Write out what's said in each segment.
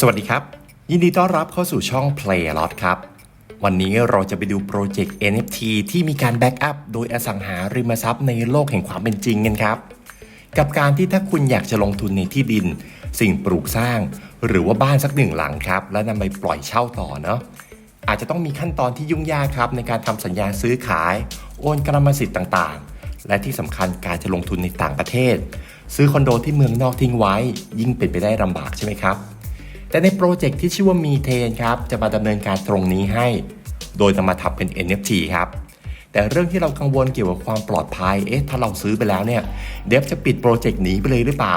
สวัสดีครับ ยินดีต้อนรับเข้าสู่ช่อง Play a Lot ครับ วันนี้เราจะไปดูโปรเจกต์ NFT ที่มีการแบ็กอัพโดยอสังหาริมทรัพย์ในโลกแห่งความเป็นจริงกันครับ กับการที่ถ้าคุณอยากจะลงทุนในที่ดิน สิ่งปลูกสร้าง หรือว่าบ้านสักหนึ่งหลังครับ แล้วนำไปปล่อยเช่าต่อเนาะอาจจะต้องมีขั้นตอนที่ยุ่งยากครับในการทำสัญญาซื้อขาย โอนกรรมสิทธิ์ต่างๆ และที่สำคัญการจะลงทุนในต่างประเทศ ซื้อคอนโดที่เมืองนอกทิ้งไว้ ยิ่งเป็นไปได้ลำบากใช่ไหมครับ แต่ในโปรเจกต์ที่ชื่อว่ามีเทนครับจะมาดำเนินการตรงนี้ให้ โดยจะมาทำเป็น NFT ครับแต่เรื่องที่เรากังวลเกี่ยวกับความปลอดภัย เอ๊ะ ถ้าเราซื้อไปแล้วเนี่ย เดฟจะปิดโปรเจกต์นี้ไปเลยหรือเปล่า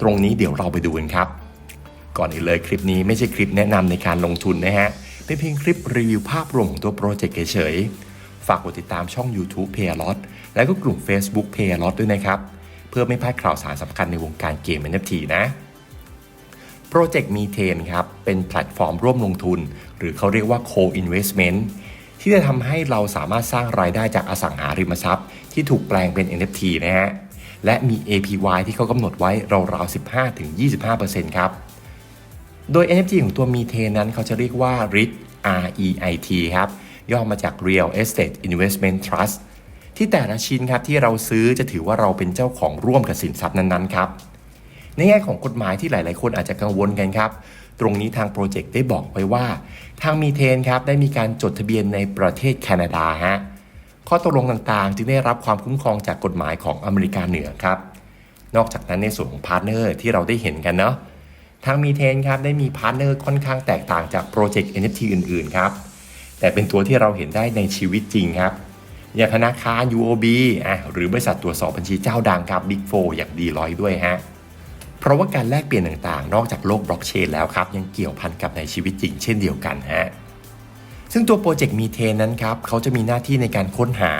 ตรงนี้เดี๋ยวเราไปดูกันครับ ก่อนอื่นเลยคลิปนี้ไม่ใช่คลิปแนะนำในการลงทุนนะฮะ เป็นเพียงคลิปรีวิวภาพรวมของตัวโปรเจกต์เฉยๆ ฝากกดติดตามช่อง YouTube p a y l o t และก็กลุ่ม Facebook p a y l o t ด้วยนะครับ เพื่อไม่พลาดข่าวสารสำคัญในวงการเกม NFT นะ โปรเจกต์มีเทนครับ เป็นแพลตฟอร์มร่วมลงทุน หรือเขาเรียกว่า co-investment ที่จะทำให้เราสามารถสร้างรายได้จากอสังหาริมทรัพย์ ที่ถูกแปลงเป็น NFT นะฮะ และมี APY ที่เขากำหนดไว้ราวๆ 15-25%ครับ โดย NFT ของตัวมีเทนนั้นเขาจะเรียกว่า REIT R E I T ครับ ย่อมาจาก Real Estate Investment Trust ที่แต่ละชิ้นครับที่เราซื้อจะถือว่าเราเป็นเจ้าของร่วมกับสินทรัพย์นั้นๆครับ ในแง่ของกฎหมายที่หลาย ๆ คนอาจจะกังวลกันครับ ตรงนี้ทางโปรเจกต์ได้บอกไว้ว่า ทางมีเทนครับได้มีการจดทะเบียนในประเทศแคนาดาฮะข้อตกลงต่าง ๆ จึงได้รับความคุ้มครองจากกฎหมายของอเมริกาเหนือครับ นอกจากนั้นในส่วนของพาร์ทเนอร์ที่เราได้เห็นกันเนาะทางมีเทนครับได้มีพาร์ทเนอร์ค่อนข้างแตกต่างจากโปรเจกต์ NFT อื่น ๆ ครับ แต่เป็นตัวที่เราเห็นได้ในชีวิตจริงครับอย่างธนาคาร UOB อะหรือบริษัทตรวจสอบบัญชีเจ้าดังครับ Big 4อย่างดีลอยด้วยฮะ เพราะว่าการแลกเปลี่ยนต่างๆ นอกจากโลกบล็อกเชนแล้วครับ ยังเกี่ยวพันกับในชีวิตจริงเช่นเดียวกันฮะซึ่งตัวโปรเจกต์มีเทนนั้นครับเขาจะมีหน้าที่ในการค้นหา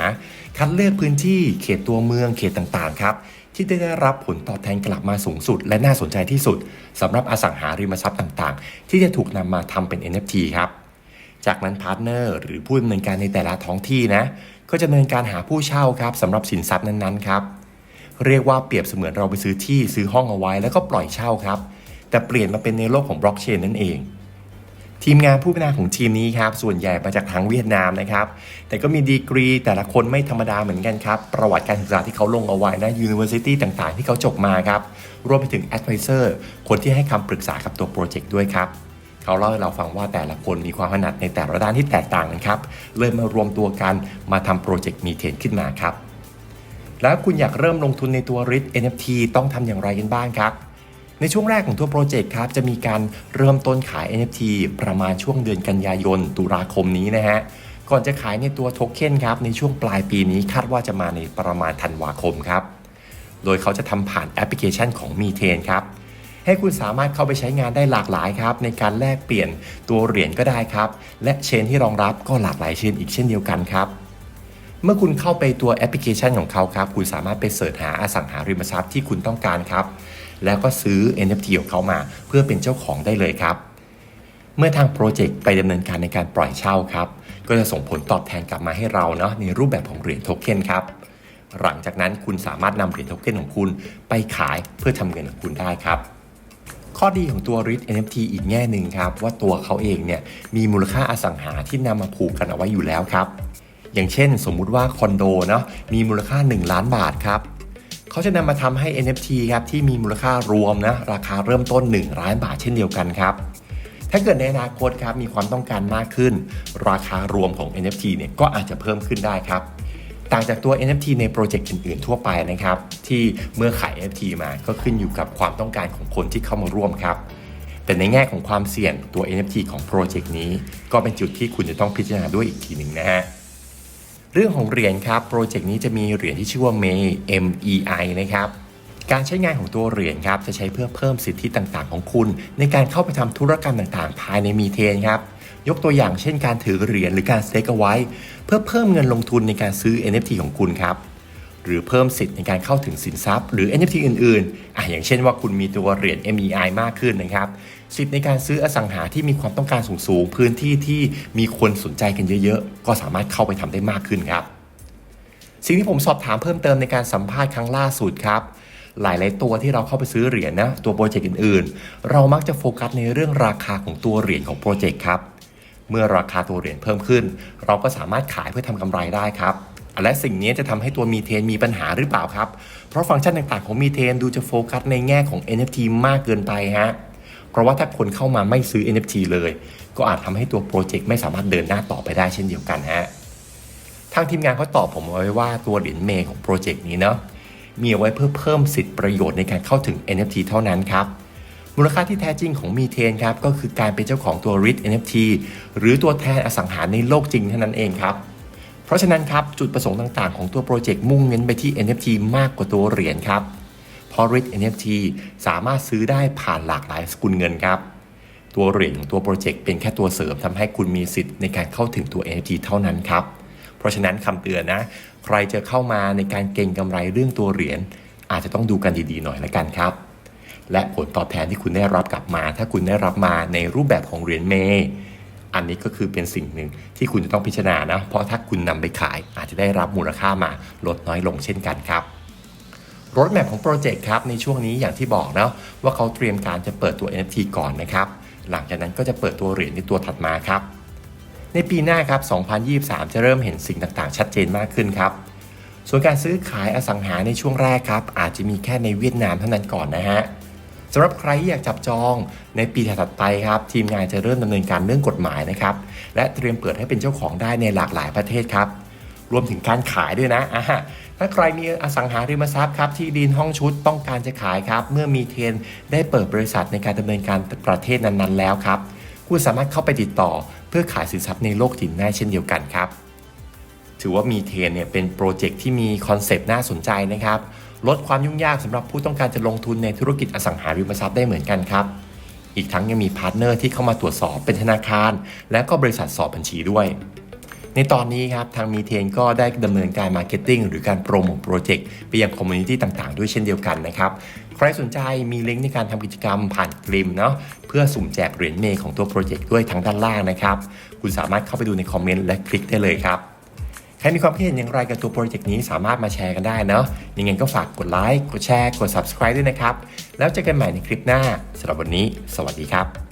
คัดเลือกพื้นที่เขตตัวเมืองเขตต่างๆครับที่ได้รับผลตอบแทนกลับมาสูงสุด และน่าสนใจที่สุดสำหรับอสังหาริมทรัพย์ต่างๆ ที่จะถูกนำมาทำเป็น NFT ครับจากนั้นพาร์ทเนอร์หรือผู้ดำเนินการในแต่ละท้องที่นะก็จะดำเนินการหาผู้เช่าครับสำหรับสินทรัพย์นั้นๆครับ เรียกว่าเปรียบเสมือนเราไปซื้อที่ซื้อห้องเอาไว้ แล้วก็ปล่อยเช่าครับ แต่เปลี่ยนมาเป็นในโลกของบล็อกเชนนั่นเอง ทีมงานผู้พัฒนาของทีมนี้ครับ ส่วนใหญ่มาจากทางเวียดนามนะครับ แต่ก็มีดีกรีแต่ละคนไม่ธรรมดาเหมือนกันครับ ประวัติการศึกษาที่เขาลงเอาไว้นะ University ต่างๆ ที่เขาจบมาครับ รวมไปถึง Advisor คนที่ให้คำปรึกษากับตัวโปรเจกต์ด้วยครับเขาเล่าให้เราฟังว่าแต่ละคนมีความถนัดในแต่ละด้านที่แตกต่างกันครับ เลยมารวมตัวกันมาทำโปรเจกต์มีเทนขึ้นมาครับ แล้วคุณอยากเริ่มลงทุนในตัว RIT NFT ต้องทำอย่างไรกันบ้างครับในช่วงแรกของตัวโปรเจกต์ครับ จะมีการเริ่มต้นขาย NFT ประมาณช่วงเดือนกันยายน ตุลาคมนี้นะฮะ ก่อนจะขายในตัวโทเค็นครับ ในช่วงปลายปีนี้คาดว่าจะมาในประมาณธันวาคมครับ โดยเขาจะทำผ่านแอปพลิเคชันของมีเทนครับ ให้คุณสามารถเข้าไปใช้งานได้หลากหลายครับ ในการแลกเปลี่ยนตัวเหรียญก็ได้ครับ และเชนที่รองรับก็หลากหลายเชนอีกเช่นเดียวกันครับ เมื่อคุณเข้าไปตัวแอปพลิเคชันของเขาครับ คุณสามารถไปเสิร์ชหาอสังหาริมทรัพย์ที่คุณต้องการครับ แล้วก็ซื้อ NFT ของเขามา เพื่อเป็นเจ้าของได้เลยครับ เมื่อทางโปรเจกต์ไปดำเนินการในการปล่อยเช่าครับ ก็จะส่งผลตอบแทนกลับมาให้เราเนาะในรูปแบบของเหรียญโทเค็นครับหลังจากนั้นคุณสามารถนำเหรียญโทเค็นของคุณไปขายเพื่อทำเงินของคุณได้ครับ ข้อดีของตัว REIT NFT อีกแง่หนึ่งครับ ว่าตัวเขาเองเนี่ยมีมูลค่าอสังหาที่นำมาผูกกันเอาไว้อยู่แล้วครับ อย่างเช่นสมมุติว่าคอนโดเนาะมีมูลค่า 1 ล้านบาทครับเขาจะนำมาทำให้ NFT ครับที่มีมูลค่ารวมนะราคาเริ่มต้น 1 ล้านบาทเช่นเดียวกันครับถ้าเกิดในอนาคตครับมีความต้องการมากขึ้น ราคารวมของ NFT เนี่ยก็อาจจะเพิ่มขึ้นได้ครับ ต่างจากตัว NFT ในโปรเจกต์อื่นๆ ทั่วไปนะครับ ที่เมื่อขาย NFT มาก็ขึ้นอยู่กับความต้องการของคนที่เข้ามาร่วมครับ แต่ในแง่ของความเสี่ยงตัว NFT ของโปรเจกต์นี้ ก็เป็นจุดที่คุณจะต้องพิจารณาด้วยอีกทีหนึ่งนะฮะ เรื่องของเหรียญครับโปรเจกต์นี้จะมีเหรียญที่ชื่อว่า MEI M E I นะครับการใช้งานของตัวเหรียญครับจะใช้เพื่อเพิ่มสิทธิต่างๆ ของคุณ ในการเข้าไปทำธุรกรรมต่างๆ ภายในมีเทนครับยกตัวอย่างเช่นการถือเหรียญหรือการสเต็กเอาไว้ เพื่อเพิ่มเงินลงทุนในการซื้อ NFT ของคุณครับ หรือเพิ่มสิทธิ์ในการเข้าถึงสินทรัพย์ หรือ NFT อื่นๆอะอย่างเช่นว่าคุณมีตัวเหรียญ MEI มากขึ้นนะครับ สิทธิ์ในการซื้ออสังหาที่มีความต้องการสูงๆ พื้นที่ที่มีคนสนใจกันเยอะๆ ก็สามารถเข้าไปทำได้มากขึ้นครับ สิ่งที่ผมสอบถามเพิ่มเติมในการสัมภาษณ์ครั้งล่าสุดครับหลาย ๆ ตัวที่เราเข้าไปซื้อเหรียญนะตัวโปรเจกต์อื่น ๆ เรามักจะโฟกัสในเรื่องราคาของตัวเหรียญของโปรเจกต์ครับ เมื่อราคาตัวเหรียญเพิ่มขึ้น เราก็สามารถขายเพื่อทำกำไรได้ครับ และสิ่งนี้จะทำให้ตัวมีเทนมีปัญหาหรือเปล่าครับ เพราะฟังก์ชันต่างๆของมีเทนดูจะโฟกัสในแง่ของ NFT มากเกินไปฮะ เพราะว่าถ้าคนเข้ามาไม่ซื้อ NFT เลย ก็อาจทำให้ตัวโปรเจกต์ไม่สามารถเดินหน้าต่อไปได้เช่นเดียวกันฮะ ทางทีมงานเขาตอบผมเอาไว้ว่าตัวเหรียญเมย์ของโปรเจกต์นี้เนาะ มีเอาไว้เพื่อเพิ่มสิทธิประโยชน์ในการเข้าถึง NFT เท่านั้นครับมูลค่าที่แท้จริงของมีเทนครับก็คือการเป็นเจ้าของตัว RIT NFT หรือตัวแทนอสังหารในโลกจริงเท่านั้นเองครับ ราะฉะนั้นครับจุดประสงค์ต่างๆ ของตัวโปรเจกต์มุ่งเน้นไปที่ NFT มากกว่าตัวเหรียญครับเพราะ RIT NFT สามารถซื้อได้ผ่านหลากหลายสกุลเงินครับ ตัวเหรียญของตัวโปรเจกต์เป็นแค่ตัวเสริมทำให้คุณมีสิทธิ์ในการเข้าถึงตัว NFT เท่านั้นครับ เพราะฉะนั้นคำเตือนนะ ใครจะเข้ามาในการเก็งกำไรเรื่องตัวเหรียญอาจจะต้องดูกันดีๆหน่อยละกันครับ และผลตอบแทนที่คุณได้รับกลับมา ถ้าคุณได้รับมาในรูปแบบของเหรียญเมย์ อันนี้ก็คือเป็นสิ่งหนึ่งที่คุณจะต้องพิจารณานะ เพราะถ้าคุณนำไปขายอาจจะได้รับมูลค่ามาลดน้อยลงเช่นกันครับรถแมพของโปรเจกต์ครับในช่วงนี้อย่างที่บอกเนาะว่าเขาเตรียมการจะเปิดตัว NFT ก่อนนะครับ หลังจากนั้นก็จะเปิดตัวเหรียญในตัวถัดมาครับ ในปีหน้าครับ 2023 จะเริ่มเห็นสิ่งต่างๆ ชัดเจนมากขึ้นครับส่วนการซื้อขายอสังหาในช่วงแรกครับ อาจจะมีแค่ในเวียดนามเท่านั้นก่อนนะฮะ สำหรับใครที่อยากจับจองในปีถัดไปครับ ทีมงานจะเริ่มดำเนินการเรื่องกฎหมายนะครับและเตรียมเปิดให้เป็นเจ้าของได้ในหลากหลายประเทศครับรวมถึงการขายด้วยนะอะถ้าใครมีอสังหาริมทรัพย์ครับที่ดินห้องชุดต้องการจะขายครับ เมื่อมีเทนได้เปิดบริษัทในการดำเนินการประเทศนั้นๆ แล้วครับ คุณสามารถเข้าไปติดต่อเพื่อขายสินทรัพย์ในโลกจริงได้เช่นเดียวกันครับ ถือว่ามีเทนเนี่ยเป็นโปรเจกต์ที่มีคอนเซปต์น่าสนใจนะครับ ลดความยุ่งยากสำหรับผู้ต้องการจะลงทุนในธุรกิจอสังหาริมทรัพย์ได้เหมือนกันครับ อีกทั้งยังมีพาร์ทเนอร์ที่เข้ามาตรวจสอบเป็นธนาคาร และก็บริษัทสอบบัญชีด้วย ในตอนนี้ครับทางมีเทนก็ได้ดำเนินการมาร์เก็ตติ้งหรือการโปรโมทโปรเจกต์ไปยังคอมมูนิตี้ต่างๆ ด้วยเช่นเดียวกันนะครับใครสนใจมีลิงก์ในการทำกิจกรรมผ่านกลิมเนาะเพื่อสุ่มแจกเหรียญเมย์ของตัวโปรเจกต์ด้วยทางด้านล่างนะครับ คุณสามารถเข้าไปดูในคอมเมนต์และคลิกได้เลยครับ ใครมีความคิดเห็นอย่างไรกับตัวโปรเจกต์นี้สามารถมาแชร์กันได้เนาะยังไงก็ฝากกดไลค์กดแชร์กด subscribe ด้วยนะครับ แล้วเจอกันใหม่ในคลิปหน้าสำหรับวันนี้ สวัสดีครับ